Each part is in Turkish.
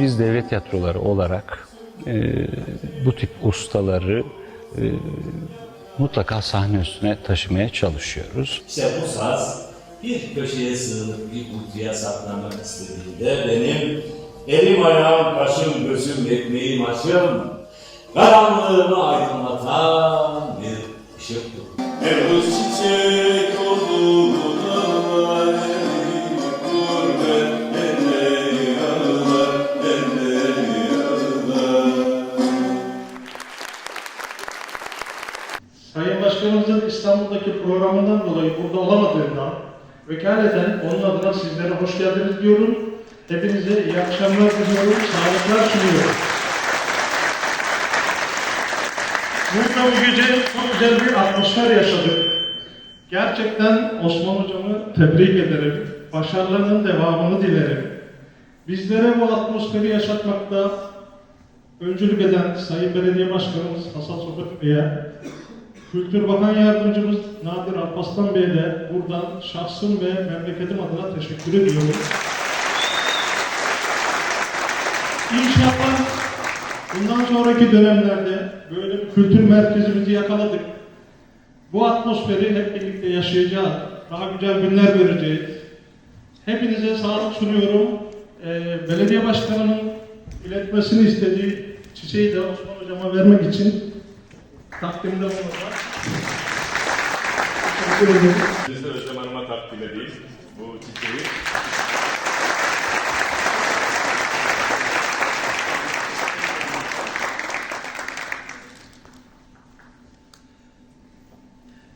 Biz devlet tiyatroları olarak e, bu tip ustaları e, mutlaka sahne üstüne taşımaya çalışıyoruz. İşte bu saz bir köşeye sığınıp bir kutuya saklanmak istediğinde benim elim ayağım başım gözüm ekmeğim aşım karanlığımı aydınlatan bir ışıktır. Erdoğan çiçek Sayın Başkanımızın İstanbul'daki programından dolayı burada olamadığından vekaleten onun adına sizlere hoş geldiniz diyorum. Hepinize iyi akşamlar diliyorum, sağlıklar sunuyorum. Burada bu gece çok güzel bir atmosfer yaşadık. Gerçekten Osman Hocam'ı tebrik ederim. Başarılarının devamını dilerim. Bizlere bu atmosferi yaşatmakta öncülük eden Sayın Belediye Başkanımız Hasan Sokak Bey'e, Kültür Bakan Yardımcımız Nadir Alpaslan Bey'e de buradan şahsım ve memleketim adına teşekkür ediyorum. İnşallah bundan sonraki dönemlerde böyle bir kültür merkezimizi yakaladık. Bu atmosferi hep birlikte yaşayacağız. Daha güzel günler göreceğiz. Hepinize sağlık sunuyorum. Ee, belediye başkanının iletmesini istediği çiçeği de Osman Hocam'a vermek için takdimde bulunacağım. Teşekkür ederim. Biz de Özlem Hanım'a takdim edeyim bu çiçeği.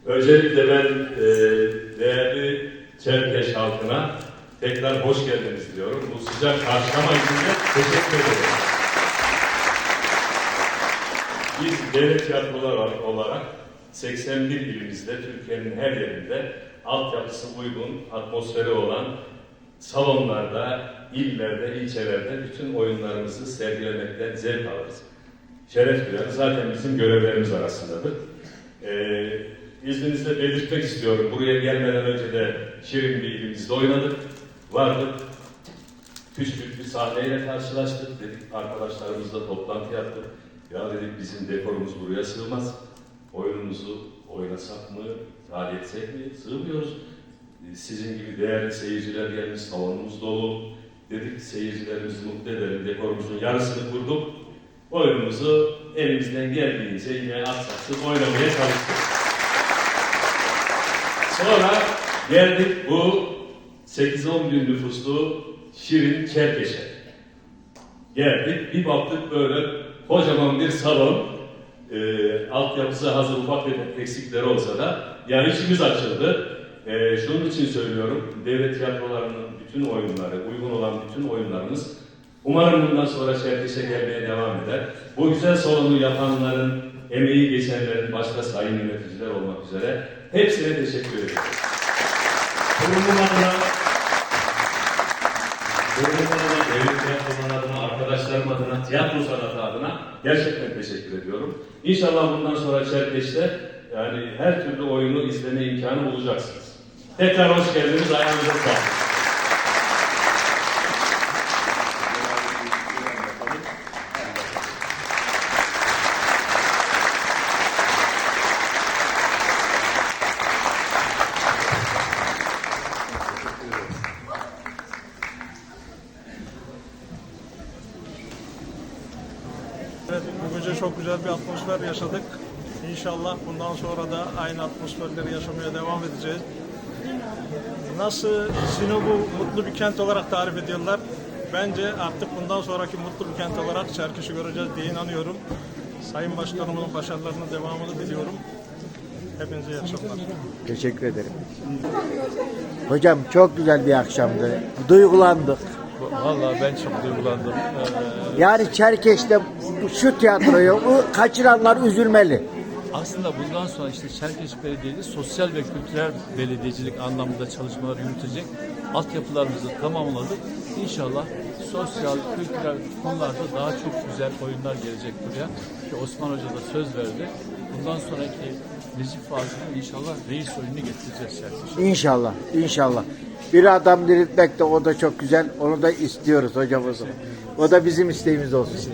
Öncelikle ben e, değerli Çerkeş halkına tekrar hoş geldiniz diyorum. Bu sıcak karşılama için de teşekkür ederim. Biz devlet tiyatrolar olarak 81 ilimizde, Türkiye'nin her yerinde altyapısı uygun, atmosferi olan salonlarda, illerde, ilçelerde bütün oyunlarımızı sergilemekten zevk alırız. Şeref duyarız. Zaten bizim görevlerimiz arasındadır. Ee, izninizle belirtmek istiyorum. Buraya gelmeden önce de Şirin bir ilimizde oynadık. Vardık. Küçük bir sahneyle karşılaştık. Dedik arkadaşlarımızla toplantı yaptık. Ya dedik bizim dekorumuz buraya sığmaz. Oyunumuzu oynasak mı, ithal etsek mi? Sığmıyoruz. Ee, Sizin gibi değerli seyirciler gelmiş, salonumuz dolu. Dedik seyircilerimizi mutlu edelim. Dekorumuzun yarısını kurduk. Oyunumuzu elimizden geldiğince yine aksaksız oynamaya çalıştık. Sonra geldik bu 8-10 bin nüfuslu Şirin Çerkeş'e. Geldik, bir baktık böyle kocaman bir salon. E, altyapısı hazır ufak tefek eksikleri olsa da yani içimiz açıldı. E, şunun için söylüyorum, devlet tiyatrolarının bütün oyunları, uygun olan bütün oyunlarımız umarım bundan sonra Çerkeş'e gelmeye devam eder. Bu güzel salonu yapanların, emeği geçenlerin başta sayın yöneticiler olmak üzere hepsine teşekkür ederim. Kurumum adına Kurumum adına, devlet tiyatroları adına, arkadaşlarım adına, tiyatro sanatı adına gerçekten teşekkür ediyorum. İnşallah bundan sonra Çerkeş'te yani her türlü oyunu izleme imkanı bulacaksınız. Tekrar hoş geldiniz, ayağınıza sağlık. Gece çok güzel bir atmosfer yaşadık. İnşallah bundan sonra da aynı atmosferleri yaşamaya devam edeceğiz. Nasıl Sinop'u mutlu bir kent olarak tarif ediyorlar. Bence artık bundan sonraki mutlu bir kent olarak Çerkeş'i göreceğiz diye inanıyorum. Sayın Başkanımın başarılarının devamını diliyorum. Hepinize iyi akşamlar. Teşekkür ederim. Hocam çok güzel bir akşamdı. Duygulandık. Vallahi ben çok duygulandım. Ee, Yani Çerkeş'te bu- şu tiyatroyu bu kaçıranlar üzülmeli. aslında bundan sonra işte Çerkeş Belediyesi sosyal ve kültürel belediyecilik anlamında çalışmalar yürütecek. Altyapılarımızı tamamladık. İnşallah sosyal, kültürel konularda daha çok güzel oyunlar gelecek buraya. Ki Osman Hoca da söz verdi. Bundan sonraki Necip Fazıl'ın inşallah reis oyunu getireceğiz Çerkeş'e. İnşallah, inşallah. Bir adam diriltmek de o da çok güzel. Onu da istiyoruz hocamızın. O da bizim isteğimiz olsun.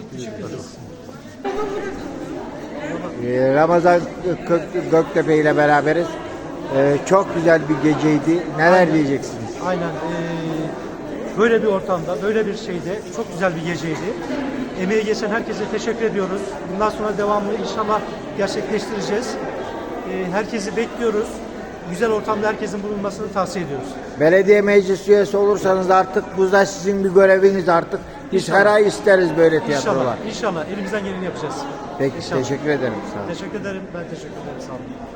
Ee, Ramazan Gök- Göktepe ile beraberiz. Ee, çok güzel bir geceydi. Neler diyeceksiniz? Aynen. eee, böyle bir ortamda, böyle bir şeyde çok güzel bir geceydi. Emeği geçen herkese teşekkür ediyoruz. Bundan sonra devamlı inşallah gerçekleştireceğiz. Eee, herkesi bekliyoruz. Güzel ortamda herkesin bulunmasını tavsiye ediyoruz. Belediye meclis üyesi olursanız artık bu da sizin bir göreviniz artık. Biz her ay isteriz böyle tiyatrolar. İnşallah, inşallah elimizden geleni yapacağız. Peki İnşallah. teşekkür ederim. Sağ olun. Teşekkür ederim. Ben teşekkür ederim. Sağ olun.